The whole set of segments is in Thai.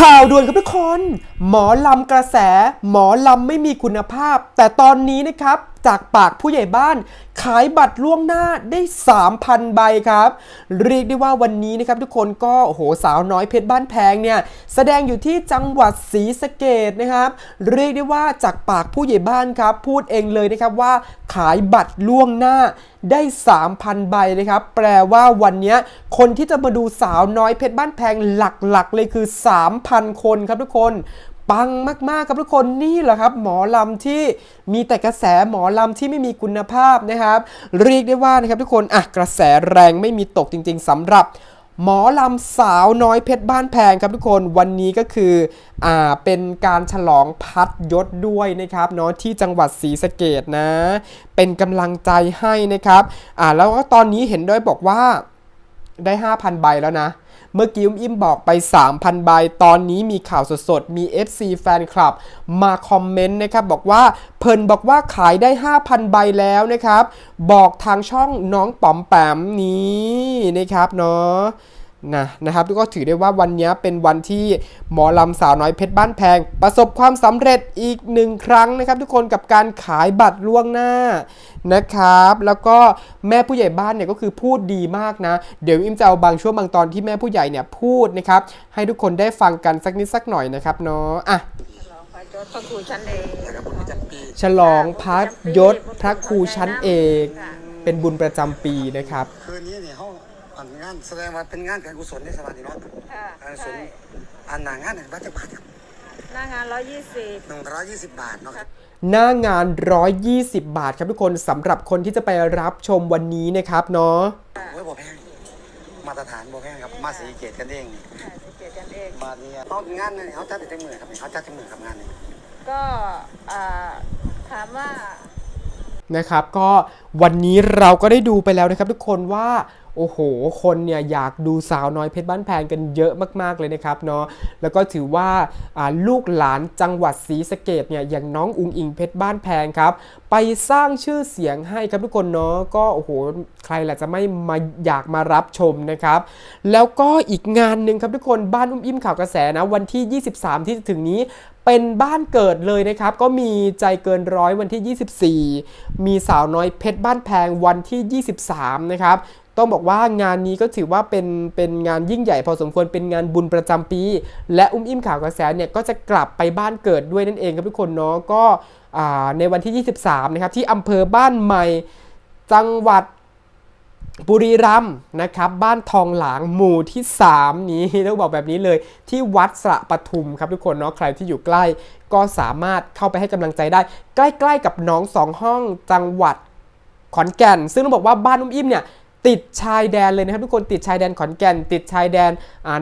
ข่าวด่วนครับทุกคน หมอลำกระแส หมอลำไม่มีคุณภาพ แต่ตอนนี้นะครับจากปากผู้ใหญ่บ้าน ขายบัตรล่วงหน้าได้ 3,000 ใบครับ เรียกได้ว่าวันนี้นะครับทุกคนก็โอ้โหสาวน้อยเพชรบ้านแพงเนี่ยแสดงอยู่ที่จังหวัดศรีสะเกดนะครับเรียกได้ว่าจากปากผู้ใหญ่บ้านครับ พูดเองเลยนะครับว่าขายบัตรล่วงหน้าได้ 3,000 ใบนะครับ แปลว่าวันนี้คนที่จะมาดูสาวน้อยเพชรบ้านแพงหลักๆ เลยคือ 3,000คนครับทุกคนปังมากๆครับทุกคนนี่แหละครับ หมอลำที่มีแต่กระแสหมอลำที่ไม่มีคุณภาพนะครับ เรียกได้ว่านะครับทุกคนอะกระแสแรงไม่มีตกจริง ๆสำหรับหมอลำสาวน้อยเพชรบ้านแพงครับทุกคนวันนี้ก็คืออ่าเป็นการฉลองพัดยศด้วยนะครับเนาะที่จังหวัดศรีสะเกดนะ เป็นกำลังใจให้นะครับอ่าแล้วก็ตอนนี้เห็นด้วยบอกว่าได้ 5,000 ใบแล้วนะ เมื่อกี้อุ้มอิ่มบอกไป 3,000 ใบ ตอนนี้มีข่าวสดๆ มี FC แฟนคลับ มาคอมเมนต์นะครับ บอกว่าเพิ่นบอกว่าขายได้ 5,000 ใบแล้วนะครับ บอกทางช่องน้องป๋อมแปมนี้นะครับเนาะ นะนะครับก็ถือได้ว่าวันนี้เป็นวันที่หมอลำสาวน้อยเพชรบ้านแพง ประสบความสำเร็จอีกหนึ่งครั้งนะครับ ทุกคนกับการขายบัตรล่วงหน้านะครับ แล้วก็แม่ผู้ใหญ่บ้านเนี่ยก็คือพูดดีมากนะ เดี๋ยวอิมจะเอาบางช่วงบางตอนที่แม่ผู้ใหญ่เนี่ยพูดนะครับ ให้ทุกคนได้ฟังกันสักนิดสักหน่อยนะครับเนาะอะฉลองพระยศพระครูชั้นเอกนะครับบุญประจำปีฉลองพัดยศพระครูชั้นเอกเป็นบุญประจำปีนะครับคืนนี้เนี่ยห้อง อันงานแสดงว่าเป็นงานการกุศลในสมาธิเนาะค่ะการกุศลใช่อันหนางานเนี่ยบัตรจะบาทครับหน้างาน120หนึ่งร้อยยี่สิบบาทเนาะครับ หน้างาน 120 บาทครับทุกคนสำหรับคนที่จะไปรับชมวันนี้นะครับเนาะ โอ้ยบ่แพงมาตรฐานบ่แพงครับ มาสีเกตกันเองนี่ค่ะสิเกตกันเอง มาเนี่ยเขางานเนี่ยเขาจัดแต่มือครับนี่เขาจัดแต่มือกับงานนี่ก็อ่าถามว่า นะครับก็วันนี้เราก็ได้ดูไปแล้วนะครับทุกคนว่า โอ้โห คนเนี่ยอยากดูสาวน้อยเพชรบ้านแพงกันเยอะมากๆเลยนะครับเนาะแล้วก็ถือว่าลูกหลานจังหวัดศรีสะเกดเนี่ยอย่างน้องอุงอิงเพชรบ้านแพงครับ ไปสร้างชื่อเสียงให้ครับทุกคนเนาะก็โอ้โหใครแหละจะไม่มาอยากมารับชมนะครับแล้วก็อีกงานหนึ่งครับทุกคนบ้านอุ้มอิ่มข่าวกระแสนะวันที่ 23 ที่จะถึงนี้เป็นบ้านเกิดเลยนะครับ ก็มีใจเกินร้อยวันที่ 24 มีสาวน้อยเพชรบ้านแพงวันที่ 23 นะครับ ต้องบอกว่างานนี้ก็ถือว่าเป็นเป็นงานยิ่งใหญ่พอสมควรเป็นงานบุญประจำปี และอุ้มอิ่มข่าวกระแสเนี่ยก็จะกลับไปบ้านเกิดด้วยนั่นเองครับทุกคนเนาะก็ในวันที่ 23 นะครับ ที่อำเภอบ้านใหม่ จังหวัดบุรีรัมย์นะครับ บ้านทองหลางหมู่ที่ 3 นี้ต้องบอกแบบนี้เลย ที่วัดสระปทุมครับทุกคนเนาะใครที่อยู่ใกล้ก็สามารถเข้าไปให้กำลังใจได้ ใกล้ ๆ กับน้องสองห้องจังหวัดขอนแก่น ซึ่งต้องบอกว่าบ้านอุ้มอิ่มเนี่ย ติดชายแดนเลยนะครับทุกคนติดชายแดนขอนแก่น ติดชายแดน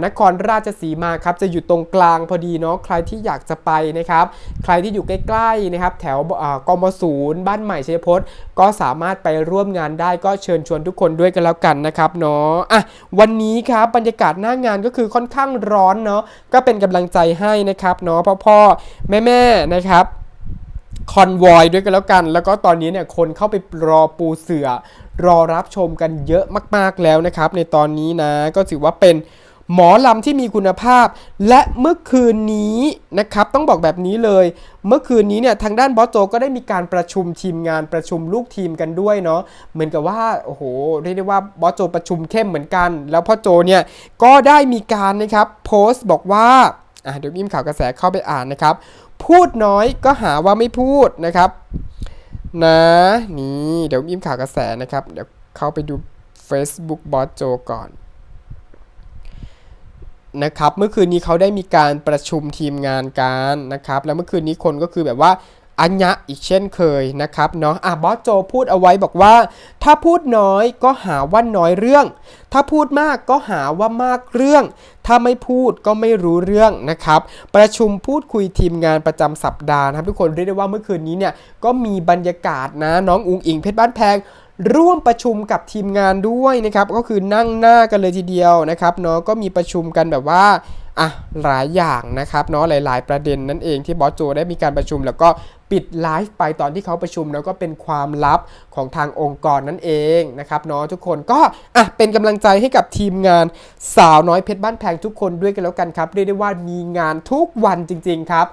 นครราชสีมาครับจะอยู่ตรงกลางพอดีเนาะใครที่อยากจะไปนะครับ ใครที่อยู่ใกล้ๆนะครับแถวกมศูนย์บ้านใหม่ชัยพจน์ ก็สามารถไปร่วมงานได้ก็เชิญชวนทุกคนด้วยกันแล้วกันนะครับเนาะอะวันนี้ครับบรรยากาศหน้างานก็คือค่อนข้างร้อนเนาะก็เป็นกำลังใจให้นะครับเนาะพ่อพ่อแม่แม่ๆนะครับ คอนวอยด้วยกันแล้วกัน แล้วก็ตอนนี้เนี่ยคนเข้าไปรอปูเสือ รอรับชมกันเยอะมากๆแล้วนะครับ ในตอนนี้นะก็ถือว่าเป็นหมอลำที่มีคุณภาพ และเมื่อคืนนี้นะครับต้องบอกแบบนี้เลย เมื่อคืนนี้เนี่ยทางด้านบอสโจก็ได้มีการประชุมทีมงานประชุมลูกทีมกันด้วยเนาะเหมือนกับว่าโอ้โหเรียกได้ว่าบอสโจประชุมเข้มเหมือนกัน แล้วพ่อโจเนี่ยก็ได้มีการนะครับโพสต์บอกว่าอะเดี๋ยวมิมข่าวกระแสเข้าไปอ่านนะครับ พูดน้อยก็หาว่าไม่พูดนะครับ นะ นี่เดี๋ยวอิมข่าวกระแสนะครับ เดี๋ยวเข้าไปดู Facebook บอสโจก่อนนะครับเมื่อคืนนี้เขาได้มีการประชุมทีมงานกันนะครับ แล้วเมื่อคืนนี้คนก็คือแบบว่า อัญญะอีกเช่นเคยนะครับเนาะอะบอสโจพูดเอาไว้บอกว่า ถ้าพูดน้อยก็หาว่าน้อยเรื่อง ถ้าพูดมากก็หาว่ามากเรื่อง ถ้าไม่พูดก็ไม่รู้เรื่องนะครับ ประชุมพูดคุยทีมงานประจำสัปดาห์นะครับทุกคนเรียกได้ว่าเมื่อคืนนี้เนี่ยก็มีบรรยากาศนะน้องอุงอิงเพชรบ้านแพงร่วมประชุมกับทีมงานด้วยนะครับก็คือนั่งหน้ากันเลยทีเดียวนะครับเนาะก็มีประชุมกันแบบว่าอะหลายอย่างนะครับเนาะหลาย ๆ ประเด็นนั่นเองที่บอสโจได้มีการประชุมแล้วก็ ปิดไลฟ์ไปตอนที่เขาประชุมแล้วก็เป็นความลับของทางองค์กรนั่นเองนะครับเนาะทุกคนก็อะเป็นกำลังใจให้กับทีมงานสาวน้อยเพชรบ้านแพงทุกคนด้วยกันแล้วกันครับเรียกได้ว่ามีงานทุกวันจริง ๆครับ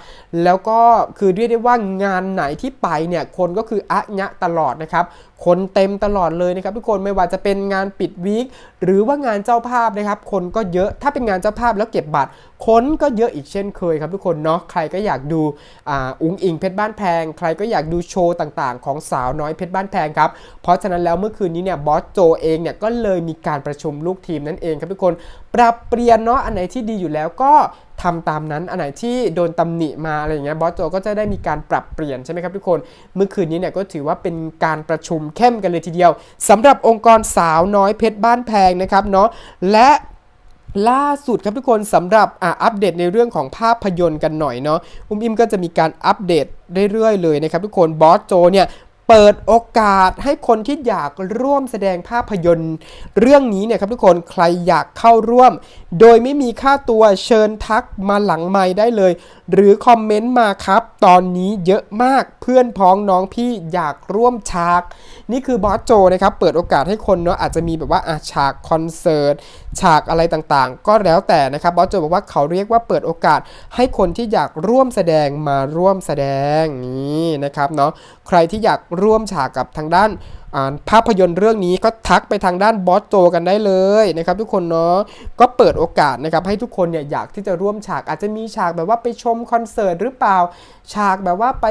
แล้วก็คือเรียกได้ว่างานไหนที่ไปเนี่ยคนก็คืออะยะตลอดนะครับ คนเต็มตลอดเลยนะครับทุกคนไม่ว่าจะเป็นงานปิดวีคหรือว่างานเจ้าภาพนะครับ คนก็เยอะถ้าเป็นงานเจ้าภาพแล้วเก็บบัตร คนก็เยอะอีกเช่นเคยครับทุกคนเนาะใครก็อยากดูอ,อุ้งอิงเพชรบ้านแพง ใครก็อยากดูโชว์ต่างๆ ของสาวน้อยเพชรบ้านแพงครับเพราะฉะนั้นแล้วเมื่อคืนนี้เนี่ยบอสโจเองเนี่ยก็เลยมีการประชุมลูกทีมนั่นเองครับทุกคน ปรับเปลี่ยนเนาะอันไหนที่ดีอยู่แล้วก็ ทำตามนั้นอันไหนที่โดนตำหนิมาอะไรอย่างเงี้ยบอสโจก็จะได้มีการปรับเปลี่ยนใช่ไหมครับทุกคน เมื่อคืนนี้เนี่ยก็ถือว่าเป็นการประชุมเข้มกันเลยทีเดียวสำหรับองค์กรสาวน้อยเพชรบ้านแพงนะครับเนาะและล่าสุดครับทุกคนสำหรับอะอัปเดตในเรื่องของภาพยนตร์กันหน่อยเนาะอุ้มอิมก็จะมีการอัปเดตเรื่อยๆเลยนะครับทุกคนบอสโจเนี่ย เปิดโอกาสให้คนที่อยากร่วมแสดงภาพยนตร์ เรื่องนี้เนี่ยครับทุกคนใครอยากเข้าร่วม โดยไม่มีค่าตัวเชิญทักมาหลังไม้ได้เลย หรือคอมเมนต์มาครับ ตอนนี้เยอะมากเพื่อนพ้องน้องพี่อยากร่วมฉาก นี่คือบอสโจนะครับเปิดโอกาสให้คนเนาะอาจจะมีแบบว่าอะฉากคอนเสิร์ตฉากอะไรต่างๆ ก็แล้วแต่นะครับบอสโจบอกว่าเขาเรียกว่าเปิดโอกาสให้คนที่อยากร่วมแสดงมาร่วมแสดงนี่นะครับเนาะใครที่อยากร่วมฉากกับทางด้าน ภาพยนตร์เรื่องนี้ก็ทักไปทางด้านบอสโจกันได้เลยนะครับทุกคนเนาะก็เปิดโอกาสนะครับให้ทุกคนเนี่ยอยากที่จะร่วมฉากอาจจะมีฉากแบบว่าไปชมคอนเสิร์ตหรือเปล่า ฉากแบบว่าไป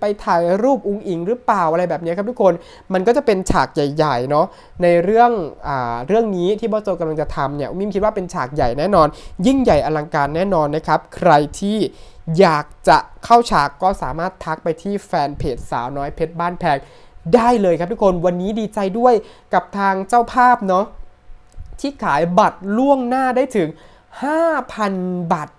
ไปถ่ายรูปอุงอิงหรือเปล่าอะไรแบบนี้ครับทุกคนมันก็จะเป็นฉากใหญ่ๆเนาะในเรื่องอ่าเรื่องนี้ที่บอสโจกำลังจะทำเนี่ยมิมคิดว่าเป็นฉากใหญ่แน่นอน ยิ่งใหญ่อลังการแน่นอนนะครับใครที่อยากจะเข้าฉากก็สามารถทักไปที่แฟนเพจสาวน้อยเพชรบ้านแพง ได้เลยครับทุกคนวันนี้ดีใจด้วยกับทางเจ้าภาพเนาะที่ขายบัตรล่วงหน้าได้ถึง 5,000 บัตร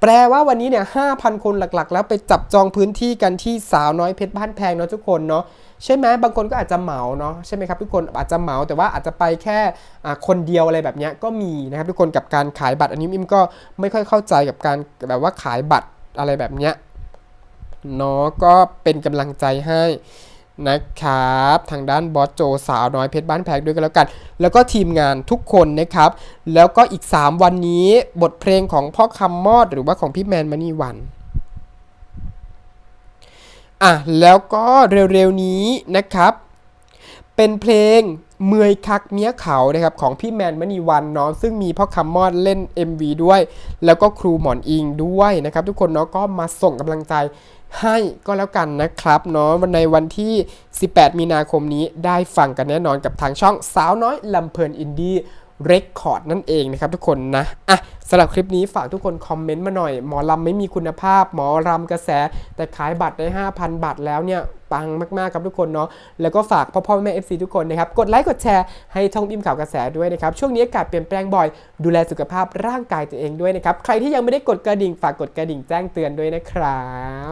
แปลว่าวันนี้เนี่ย 5,000 คนหลักๆ แล้วไปจับจองพื้นที่กันที่สาวน้อยเพชรบ้านแพงเนาะทุกคนเนาะใช่ไหมบางคนก็อาจจะเหมาเนาะใช่ไหมครับทุกคนอาจจะเหมาแต่ว่าอาจจะไปแค่คนเดียวอะไรแบบเนี้ยก็มีนะครับทุกคนกับการขายบัตรอันนี้อิมก็ไม่ค่อยเข้าใจกับการแบบว่าขายบัตรอะไรแบบเนี้ย เนาะก็เป็นกำลังใจให้นะครับ ทางด้านบอสโจสาวน้อยเพชรบ้านแพงด้วยกันแล้วกัน แล้วก็ทีมงานทุกคนนะครับ แล้วก็อีก 3 วันนี้บทเพลงของพ่อคำมอดหรือว่าของพี่แมนมณีวันอะแล้วก็เร็วๆนี้นะครับ เป็นเพลงเมยคักเมียเขานะครับของพี่แมนมณีวันเนาะซึ่งมีพ่อคำมอดเล่น MV ด้วย แล้วก็ครูหมอนอิงด้วยนะครับ ทุกคนเนาะก็มาส่งกำลังใจ ให้ก็แล้วกันนะครับเนาะวันในวันที่ 18 มีนาคมนี้ได้ฟังกันแน่นอนกับทางช่องสาวน้อยลำเพลินอินดี้เรคคอร์ดนั่นเองนะครับทุกคนนะอะสำหรับคลิปนี้ฝากทุกคนคอมเมนต์มาหน่อย หมอลำไม่มีคุณภาพ หมอรำกระแส แต่ขายบัตรได้ 5,000 บาทแล้วเนี่ย ปังมาก ๆ ครับทุกคนเนาะแล้วก็ฝากพ่อพ่อแม่ FC ทุกคนนะครับ กดไลค์กดแชร์ให้ช่องบิมข่าวกระแสด้วยนะครับ ช่วงนี้อากาศเปลี่ยนแปลงบ่อย ดูแลสุขภาพร่างกายตัวเองด้วยนะครับ ใครที่ยังไม่ได้กดกระดิ่งฝากกดกระดิ่งแจ้งเตือนด้วยนะครับ